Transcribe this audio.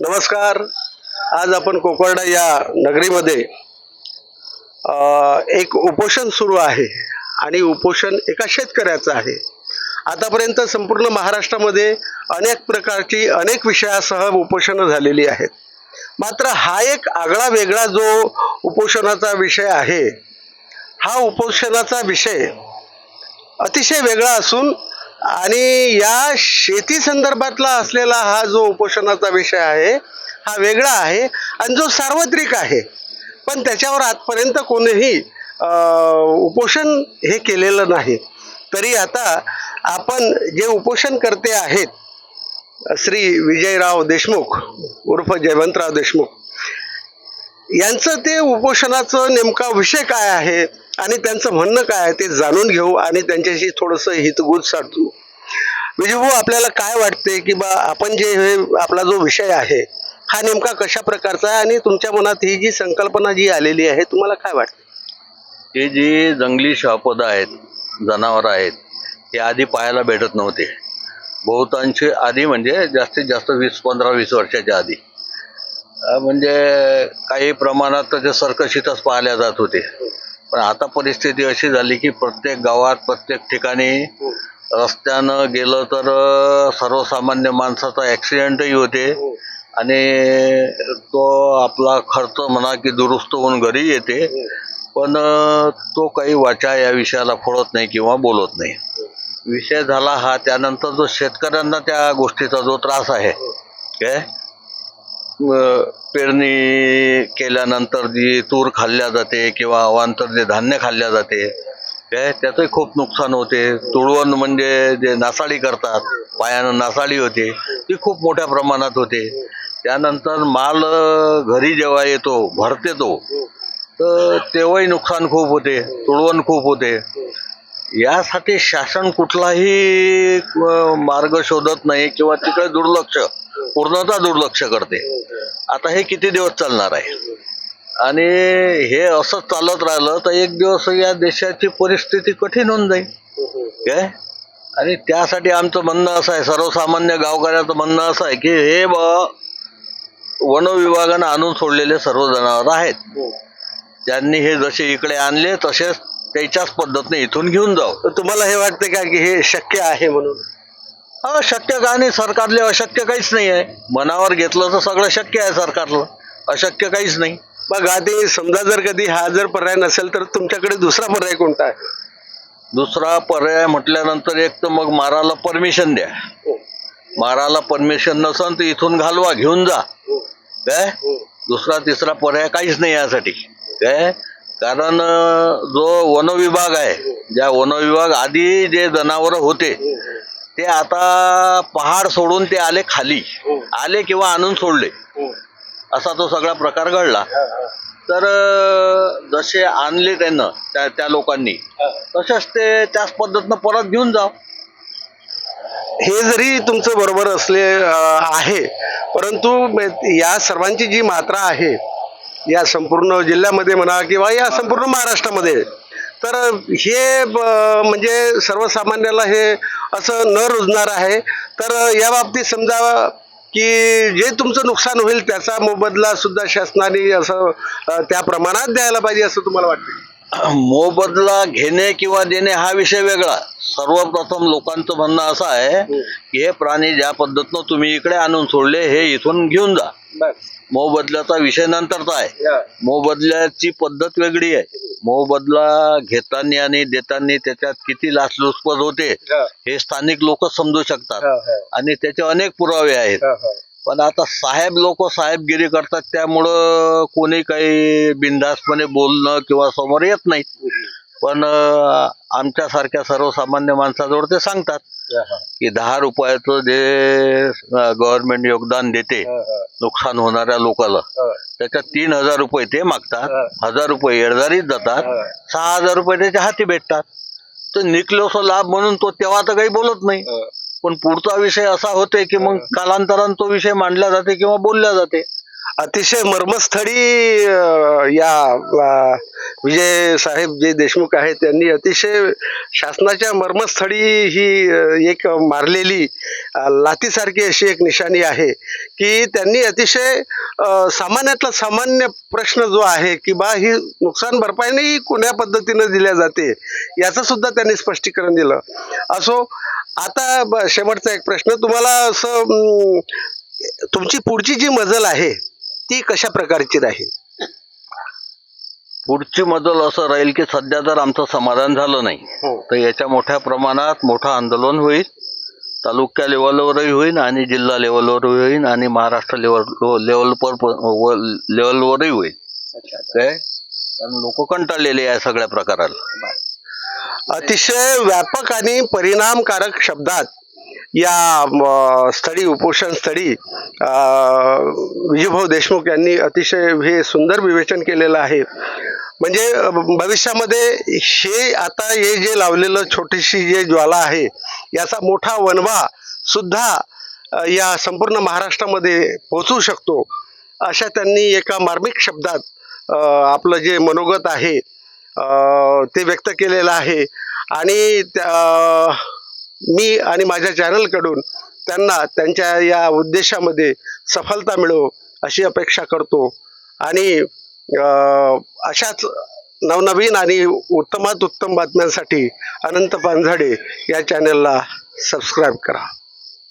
नमस्कार. आज आपण कोकर्डा या नगरीमध्ये एक उपोषण सुरू आहे आणि उपोषण एका शेतकऱ्याचं आहे. आतापर्यंत संपूर्ण महाराष्ट्रामध्ये अनेक प्रकारची अनेक विषयासह उपोषणं झालेली आहेत. मात्र हा एक आगळा वेगळा जो उपोषणाचा विषय आहे हा उपोषणाचा विषय अतिशय वेगळा असून आणि या शेती संदर्भातला असलेला हा जो उपोषणाचा विषय आहे हा वेगळा आहे आणि जो सार्वत्रिक आहे. पण त्याच्यावर आजपर्यंत कोणीही उपोषण हे केलेलं नाही. तरी आता आपण जे उपोषणकर्ते आहेत श्री विजयराव देशमुख उर्फ जयवंतराव देशमुख यांचं ते उपोषणाचं नेमका विषय काय आहे? आणि त्यांचं म्हणणं काय आहे ते जाणून घेऊ आणि त्यांच्याशी थोडंसं हितगुज साधू. विजयभाऊ आपल्याला काय वाटते की बा आपण जे हे आपला जो विषय आहे हा नेमका कशा प्रकारचा आहे आणि तुमच्या मनात ही जी संकल्पना जी आलेली आहे तुम्हाला काय वाटते हे जी जंगली शापद आहेत जनावरं आहेत हे आधी पाहायला भेटत नव्हते. बहुतांशी आधी म्हणजे जास्तीत जास्त वीस पंधरा वीस वर्षाच्या आधी. म्हणजे काही प्रमाणात त्याच्या ते सर्कशीतच पाहिल्या जात होते. पण आता परिस्थिती अशी झाली की प्रत्येक गावात प्रत्येक ठिकाणी रस्त्यानं गेलं तर सर्वसामान्य माणसाचा ॲक्सिडेंटही होते. आणि तो आपला खर्च म्हणा की दुरुस्त होऊन घरी येते. पण अं, तो काही वाचा या विषयाला फोडत नाही किंवा बोलत नाही. विषय झाला हा त्यानंतर जो शेतकऱ्यांना त्या गोष्टीचा जो त्रास आहे काय पेरणी केल्यानंतर जी तूर खाल्ल्या जाते किंवा अवांतर जे धान्य खाल्ल्या जाते काय त्याचंही खूप नुकसान होते. तुळवण म्हणजे जे नासाडी करतात पायानं नासाडी होते ती खूप मोठ्या प्रमाणात होते. त्यानंतर माल घरी जेव्हा येतो भरते तो तर तेव्हाही नुकसान खूप होते तुळवण खूप होते. यासाठी शासन कुठलाही मार्ग शोधत नाही किंवा तिकडे दुर्लक्ष पूर्णतः दुर्लक्ष करते. आता हे किती दिवस चालणार आहे? आणि हे असंच चालत राहिलं तर एक दिवस या देशाची परिस्थिती कठीण होऊन जाईल. काय आणि त्यासाठी आमचं म्हणणं असं आहे सर्वसामान्य गावकऱ्याचं म्हणणं असं आहे की हे ब वन विभागानं आणून सोडलेले सर्व जनावर आहेत. त्यांनी हे जसे इकडे आणले तसेच त्याच्याच पद्धतीने इथून घेऊन जाऊ. तर तुम्हाला हे वाटते का की हे शक्य आहे म्हणून? हा शक्य का नाही? सरकारले अशक्य काहीच नाही आहे. मनावर घेतलं तर सगळं शक्य आहे सरकारला. अशक्य काहीच नाही. मग आधी समजा जर कधी हा जर पर्याय नसेल तर तुमच्याकडे दुसरा पर्याय कोणता आहे? दुसरा पर्याय म्हटल्यानंतर एक तर मग माराला परमिशन द्या. माराला परमिशन नसन तर इथून घालवा घेऊन जा. काय दुसरा तिसरा पर्याय काहीच नाही यासाठी. काय कारण जो वनविभाग आहे ज्या वनविभाग आधी जे जनावरं होते ते आता पहाड सोडून ते आले खाली. आले किंवा आणून सोडले. असा तो सगळा प्रकार घडला. तर जसे आणले त्यानं त्या त्या लोकांनी तसेच ते त्याच पद्धतीनं परत घेऊन जा हे जरी तुमचं बरोबर असले आहे परंतु या सर्वांची जी मात्रा आहे या संपूर्ण जिल्ह्यामध्ये म्हणा किंवा या संपूर्ण महाराष्ट्रामध्ये तर हे म्हणजे सर्वसामान्याला हे असं न रुजणार आहे. तर या बाबतीत समजा की जे तुमचं नुकसान होईल त्याचा मोबदला सुद्धा शासनाने असं त्या प्रमाणात द्यायला पाहिजे असं तुम्हाला वाटतं? मोबदला घेणे किंवा देणे हा विषय वेगळा. सर्वप्रथम लोकांचं म्हणणं असं आहे की हे प्राणी ज्या पद्धतीनं तुम्ही इकडे आणून सोडले हे इथून घेऊन जा. मोबदल्याचा विषय नंतरचा आहे. मोबदल्याची पद्धत वेगळी आहे. मोबदला घेताना आणि देताना त्याच्यात किती लाचलुचपत होते हे. स्थानिक लोक समजू शकतात. आणि त्याचे अनेक पुरावे आहेत. पण आता साहेब लोक साहेबगिरी करतात त्यामुळं कोणी काही बिनधास्तपणे बोलणं किंवा समोर येत नाहीत पण आमच्यासारख्या सर्वसामान्य माणसाजवळ ते सांगतात की दहा रुपयाचं जे गव्हर्नमेंट योगदान देते नुकसान होणाऱ्या लोकांना त्याच्यात तीन हजार रुपये ते मागतात हजार रुपये येरदारीत जातात सहा हजार रुपये त्याच्या हाती भेटतात. तर निकलोसा लाभ म्हणून तो तेव्हा तर काही बोलत नाही. पण पुढचा विषय असा होते की मग कालांतराने तो विषय मांडला जाते किंवा बोलला जाते. अतिशय मर्मस्थळी या विजय साहेब जे देशमुख आहेत त्यांनी अतिशय शासनाच्या मर्मस्थळी ही एक मारलेली लातीसारखी अशी एक निशाणी आहे की त्यांनी अतिशय सामान्यातला सामान्य प्रश्न जो आहे की बा ही नुकसान भरपाई कोण्या पद्धतीनं दिल्या जाते याचं सुद्धा त्यांनी स्पष्टीकरण दिलं. असो आता ब- शेवटचा एक प्रश्न तुम्हाला असं तुमची पुढची जी मजल आहे ती कशा प्रकारची राहील? पुढची मजल असं राहील की सध्या जर आमचं समाधान झालं नाही तर याच्या मोठ्या प्रमाणात मोठं आंदोलन होईल तालुक्या लेवलवरही होईल आणि जिल्हा लेवलवरही होईल आणि महाराष्ट्र लेवल लेवलवर लेवलवरही होईल. काय कारण लोक कंटाळलेले आहे सगळ्या प्रकाराला. अतिशय व्यापक आणि परिणामकारक शब्दात या स्थळी उपोषण स्थळी विजूभाऊ देशमुख यांनी अतिशय हे सुंदर विवेचन केलेलं आहे. म्हणजे भविष्यामध्ये हे आता हे जे लावलेलं छोटीशी जे ज्वाला आहे याचा मोठा वनवा सुद्धा या संपूर्ण महाराष्ट्रामध्ये पोहोचू शकतो अशा त्यांनी एका मार्मिक शब्दात आपलं जे मनोगत आहे ते व्यक्त केलेलं आहे. आणि त्या- मी आणि माझ्या चॅनलकडून त्यांना त्यांच्या या उद्देशामध्ये सफलता मिळो अशी अपेक्षा करतो. आणि अशाच नवनवीन आणि उत्तमात उत्तम बातम्यांसाठी अनंत पानझडे या चॅनलला सबस्क्राईब करा.